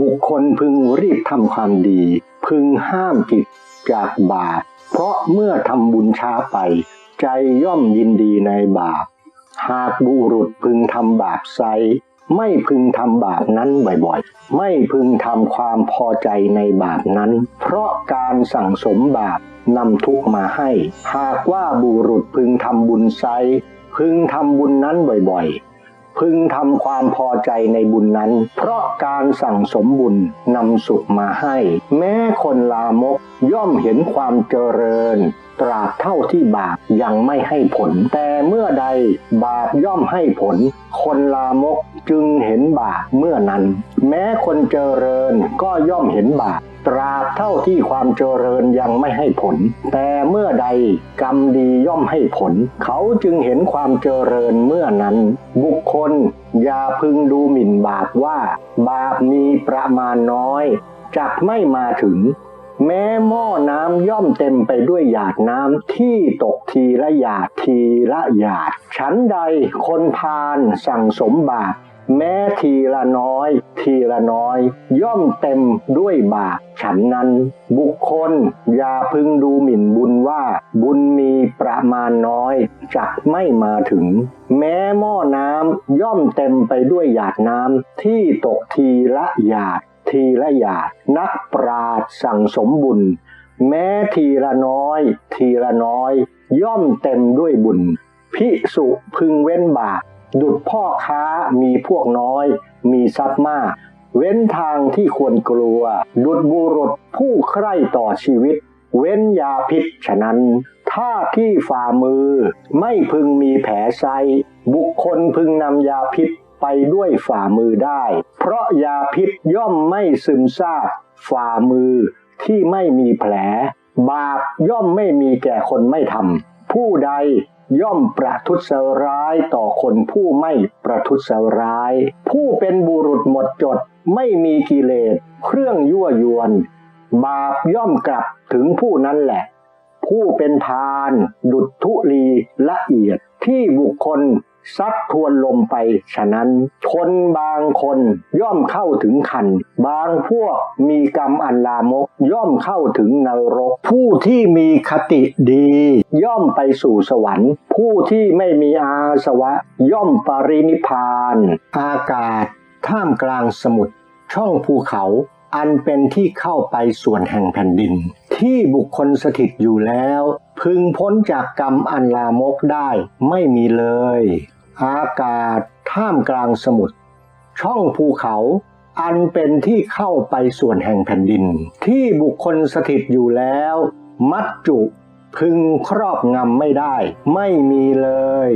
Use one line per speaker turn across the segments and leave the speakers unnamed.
บุคคลพึงรีบทำความดี พึงห้ามจิตจากบาปเพราะเมื่อทำบุญช้าไป ใจย่อมยินดีในบาปหากบุรุษพึงทำบาปไซไม่พึงทำบาปนั้นบ่อยๆ ไม่พึงทำความพอใจในบาปนั้น เพราะการสั่งสมบาปนำทุกมาให้ หากว่าบุรุษพึงทำบุญไซพึงทำบุญนั้นบ่อยๆ พึงทำความพอใจในบุญนั้น เพราะการสั่งสมบุญนำสุขมาให้ แม้คนลามกย่อมเห็นความเจริญ ตราบเท่าที่บาปยังไม่ให้ผล แต่เมื่อใดบาปย่อมให้ผล คนลามกจึงเห็นบาปเมื่อนั้น แม้คนเจริญก็ย่อมเห็นบาปตราบเท่าที่ความเจริญยังไม่ให้ผล แต่เมื่อใดกรรมดีย่อมให้ผล เขาจึงเห็นความเจริญเมื่อนั้น บุคคลอย่าพึงดูหมิ่นบาปว่า บาปมีประมาณน้อยจักไม่มาถึง แม้หม้อน้ำย่อมเต็มไปด้วยหยาดน้ำที่ตกทีละหยาดทีละหยาด ฉันใดคนพาลสั่งสมบาปแม้ทีละน้อย ทีละน้อย ย่อมเต็มด้วยบาปฉันนั้น บุคคลอย่าพึงดูหมิ่นบุญว่า บุญมีประมาณน้อยจักไม่มาถึง แม้หม้อน้ำย่อมเต็มไปด้วยหยาดน้ำที่ตกทีละหยาด ทีละหยานักปราดสั่งสมบุญ แม้ทีละน้อย ทีละน้อย ย่อมเต็มด้วยบุญ พิสุพึงเว้นบาปดุดพ่อค้ามีพวกน้อย มีทรัพย์มาก เว้นทางที่ควรกลัว ดุดบุรุษผู้ใคร่ต่อชีวิต เว้นยาพิษฉะนั้น ถ้าที่ฝ่ามือไม่พึงมีแผลไซบุคคลพึงนำยาพิษ ไปด้วยฝ่ามือได้ เพราะยาพิษย่อมไม่ซึมซาบฝ่ามือที่ไม่มีแผล บาปย่อมไม่มีแก่คนไม่ทำผู้ใดย่อมประทุษร้ายต่อคนผู้ไม่ประทุษร้าย ผู้เป็นบุรุษหมดจดไม่มีกิเลส เครื่องยั่วยวน บาปย่อมกลับถึงผู้นั้นแหละ ผู้เป็นพาน ดุจทุลีละเอียดที่บุคคล ซัดทวนลมไป ฉะนั้นคนบางคนย่อมเข้าถึงคัน บางพวกมีกรรมอันลามกย่อมเข้าถึงนรก ผู้ที่มีคติดี ย่อมไปสู่สวรรค์ ผู้ที่ไม่มีอาสวะ ย่อมปรินิพาน อากาศ ท่ามกลางสมุทรช่องภูเขาอันเป็นที่เข้าไปส่วนแห่งแผ่นดิน ที่บุคคลสถิตอยู่แล้ว พึงพ้นจากกรรมอันลามกได้ไม่มีเลย อากาศท่ามกลางสมุทรช่องภูเขาอันเป็นที่เข้าไปส่วนแห่งแผ่นดิน ที่บุคคลสถิตอยู่แล้ว มัจจุพึงครอบงำไม่ได้ ไม่มีเลย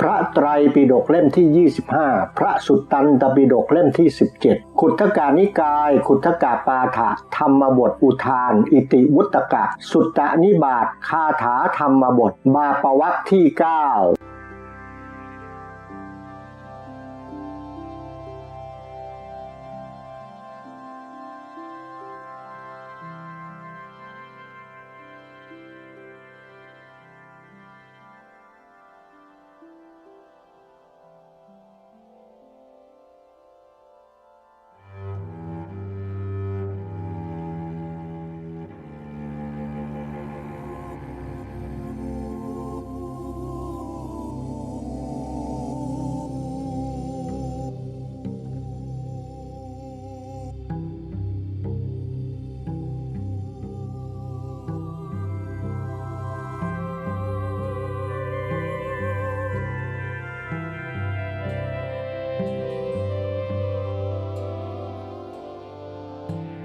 พระไตรปิฎกเล่มที่ 25 พระสุตตันตปิฎกเล่มที่ 17ขุทกานิกาย ขุทกาปาฐะธรรมบทอุทาน อิติวุตกะ สุตตนิบาตคาถาธรรมบทบาปวัคที่ 9 Bye.